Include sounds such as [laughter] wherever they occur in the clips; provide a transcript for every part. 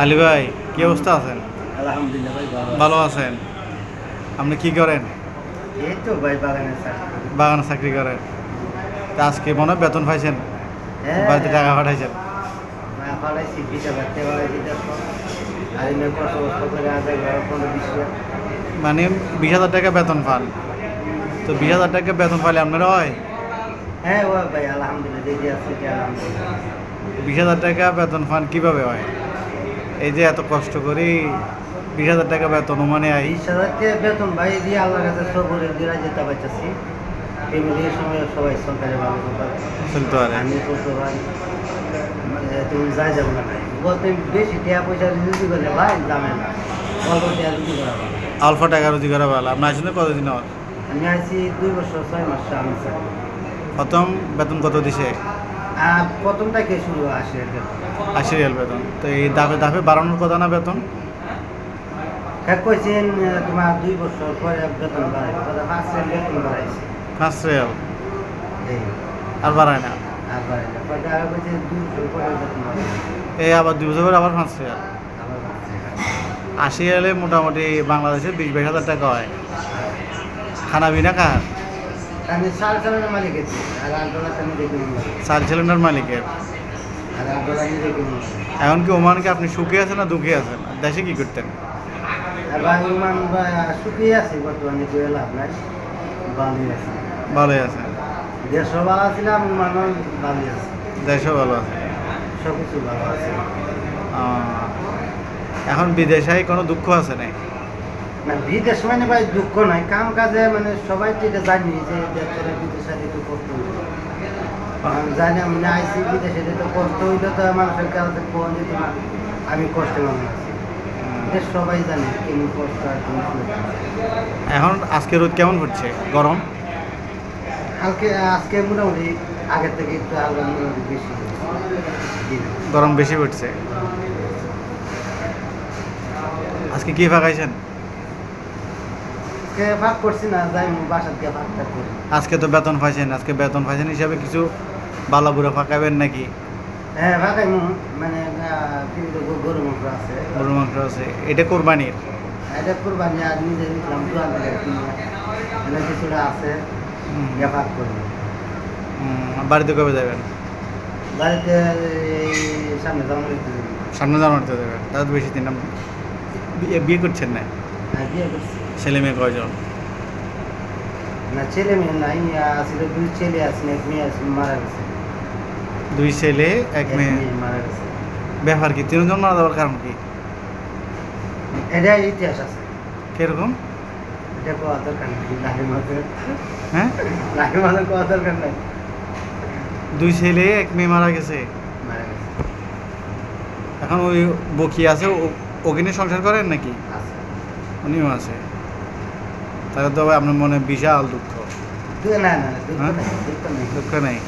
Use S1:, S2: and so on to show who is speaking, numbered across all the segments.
S1: আলী ভাই কি অবস্থা আছেন?
S2: আলহামদুলিল্লাহ ভাই ভালো
S1: ভালো আছেন। আপনি কি করেন?
S2: এই তো ভাই বাগানে চাকরি
S1: বাগানে চাকরি করেন। তা আজকে মনে হয় বেতন পাইছেন?
S2: হ্যাঁ।
S1: বাড়িতে টাকা পাঠাইছেন? মানে বিশ হাজার টাকা বেতন পান। তো বিশ হাজার টাকা বেতন পাইলে আপনার হয়?
S2: হ্যাঁ ভাই আলহামদুলিল্লাহ।
S1: বিশ হাজার টাকা বেতন পান কীভাবে হয়? এই যে এত কষ্ট করি বিশ হাজার টাকা বেতন মানে আই
S2: বিশ হাজার টাকা বেতন ভাই দিয়ে আল্লাহর কাছে সবরে দিয়ে যেতে পারতেছি ফ্যামিলির সময় সবাই সরকারি ভালো
S1: চলতে পারে।
S2: আমি করতে পারি তুমি যাই যাব না ভাই। বলতে বেশি টাকা পয়সা রুজি করলে ভাই দামে না। অল্প টাকা রুজি করা ভালো।
S1: অল্প টাকা রুজি করা ভালো। আপনার আসলে কতদিন হয়
S2: আমি আছি দুই বছর ছয় মাস আমি
S1: প্রথম বেতন কত দিছে?
S2: প্রথম থেকে শুরু আসে
S1: আশি রিয়াল বেতন। তো এই দাফে দাফে বাড়ানোর কথা না বেতন?
S2: হ্যাঁ কইছেন তোমার দুই বছর পরে বেতন বাড়াই পাঁচ বেতন বাড়াইছে।
S1: পাঁচ রিয়াল আর বাড়ায় না?
S2: আর বাড়াই না। কইছে দুই বছর পরে বেতন বাড়াইছে।
S1: এই আবার দুই বছর পরে আবার পাঁচ রিয়াল আশি রিয়ালে মোটামুটি বাংলাদেশে বিশ বাইশ হাজার টাকা হয়। খানা বিনা কার?
S2: আমি সাল আর দেখি
S1: মালিকের?
S2: আর আট আমি দেখি
S1: এখন কি ওমানকে আপনি সুখে আছেন না দুঃখে আছেন? দেশে কি করতেন?
S2: আর ভাই শুকিয়ে আছে বর্তমানে কেউ লাভ নাই। ভালোই আছে।
S1: ভালোই আছেন
S2: দেড়শো ভালো মানুষ ভালোই আছে।
S1: দেশও ভালো আছে।
S2: সব কিছু ভালো আছে।
S1: এখন বিদেশে কোনো দুঃখ আছে নাই
S2: না বিদেশ মানে ভাই দুঃখ নাই। কাম কাজে মানে সবাই তো এটা জানি যে দেশের বিদেশে একটু করতে জানি মানে আইসি বিদেশে তো করতে হইলে তো মানুষের কাছে ফোন দিত না আমি কষ্টে মানুষ সবাই জানে কেমন কষ্ট আর
S1: এখন আজকে রোদ কেমন হচ্ছে? গরম?
S2: কালকে আজকে মোটামুটি আগের থেকে একটু আলাদা বেশি
S1: গরম বেশি পড়ছে। আজকে কি ফাঁকাইছেন
S2: আজকে ভাগ করছি না যাই বাসার ভাগটা করি
S1: আজকে তো বেতন পাইছেন আজকে বেতন পাইছেন হিসাবে কিছু বালা বুড়া ফাঁকাবেন নাকি?
S2: হ্যাঁ ভাগাই মানে গরু- গরু মাংস আছে।
S1: গরুর মাংস আছে। এটা কোরবানির?
S2: এটা কোরবানি আর নিজে দিলাম দোকান থেকে কিছুটা আছে। ইয়ে ভাগ করব।
S1: বাড়িতে কবে যাবেন?
S2: বাড়িতে সামনে দিতে
S1: সামনে জানুয়ারিতে যাবেন। তার বেশি দিন বিয়ে করছেন না?
S2: হ্যাঁ বিয়ে করছি।
S1: ছেলে মেয়ে কয়জন?
S2: না ছেলে মেয়ে নাই আসলে দুই ছেলে আছে এক মেয়ে আছে মারা গেছে।
S1: দুই ছেলে এক মেয়ে।
S2: মারা গেছে।
S1: ব্যাপার কি তিনজন মারা যাওয়ার কারণ কি?
S2: এটা ইতিহাস আছে।
S1: কীরকম?
S2: এটা কোয়া দরকার নেই মাঝে।
S1: হ্যাঁ?
S2: লাখের মাঝে কোয়া দরকার নেই।
S1: দুই ছেলে এক মেয়ে মারা গেছে?
S2: মারা গেছে।
S1: এখন ওই বকি আছে ও- ওকে নিয়ে সংসার করেন নাকি? উনিও আছে। তাহলে তো ভাই আপনার মনে বিশাল দুঃখ।
S2: না না না, দুঃখ
S1: হ্যাঁ?
S2: নেই
S1: নেই।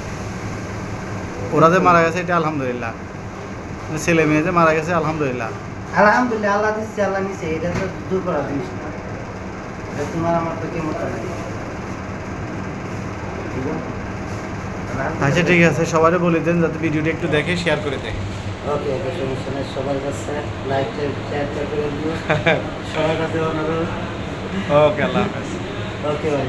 S1: ওরা যে মারা গেছে এটা আলহামদুলিল্লাহ। ছেলে মেয়ে যে মারা গেছে আলহামদুলিল্লাহ।
S2: আলহামদুলিল্লাহ আল্লাহ দিচ্ছে আল্লাহ নিচ্ছে এটা তো দূর করার জিনিস না। এটা তোমার আমার তো কেমন নাই। ঠিক আছে?
S1: আচ্ছা ঠিক আছে সবারই বলে দেন যাতে ভিডিওটি একটু দেখে শেয়ার করে দেয়।
S2: ওকে ওকে সমস্যা নেই সবার কাছে লাইক শেয়ার করে দিও। [laughs] সবার কাছে অনুরোধ।
S1: ওকে আল্লাহ হাফেজ
S2: ওকে ভাই